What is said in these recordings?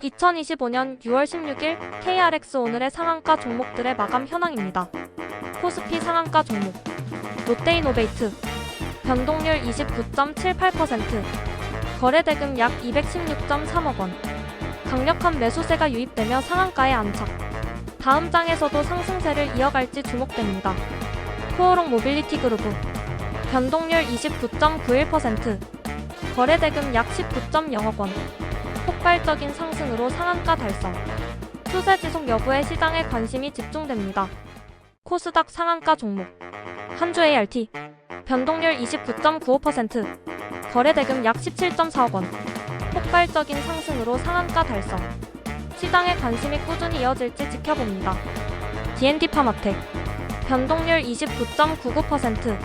2025년 6월 16일 KRX 오늘의 상한가 종목들의 마감 현황입니다. 코스피 상한가 종목 롯데이노베이트 변동률 29.78% 거래대금 약 216.3억 원 강력한 매수세가 유입되며 상한가에 안착 다음 장에서도 상승세를 이어갈지 주목됩니다. 코오롱 모빌리티 그룹 변동률 29.91% 거래대금 약 19.0억 원 폭발적인 상승으로 상한가 달성. 추세 지속 여부에 시장에 관심이 집중됩니다. 코스닥 상한가 종목. 한 주 ART 변동률 29.95% 거래대금 약 17.4억 원. 폭발적인 상승으로 상한가 달성. 시장의 관심이 꾸준히 이어질지 지켜봅니다. D&D 파마텍. 변동률 29.99%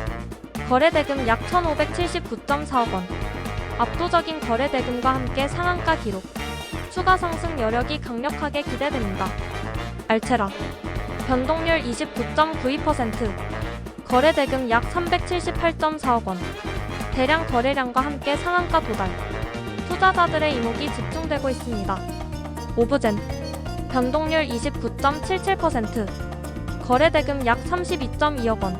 거래대금 약 1,579.4억 원 압도적인 거래 대금과 함께 상한가 기록. 추가 상승 여력이 강력하게 기대됩니다. 알체라. 변동률 29.92% 거래 대금 약 378.4억 원. 대량 거래량과 함께 상한가 도달. 투자자들의 이목이 집중되고 있습니다. 오브젠. 변동률 29.77% 거래 대금 약 32.2억 원.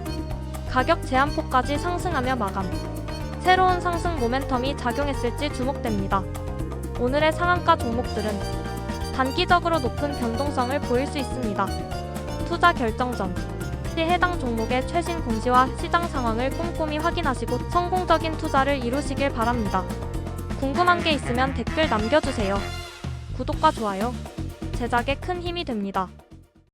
가격 제한폭까지 상승하며 마감 새로운 상승 모멘텀이 작용했을지 주목됩니다. 오늘의 상한가 종목들은 단기적으로 높은 변동성을 보일 수 있습니다. 투자 결정 전시 해당 종목의 최신 공시와 시장 상황을 꼼꼼히 확인하시고 성공적인 투자를 이루시길 바랍니다. 궁금한 게 있으면 댓글 남겨주세요. 구독과 좋아요, 제작에 큰 힘이 됩니다.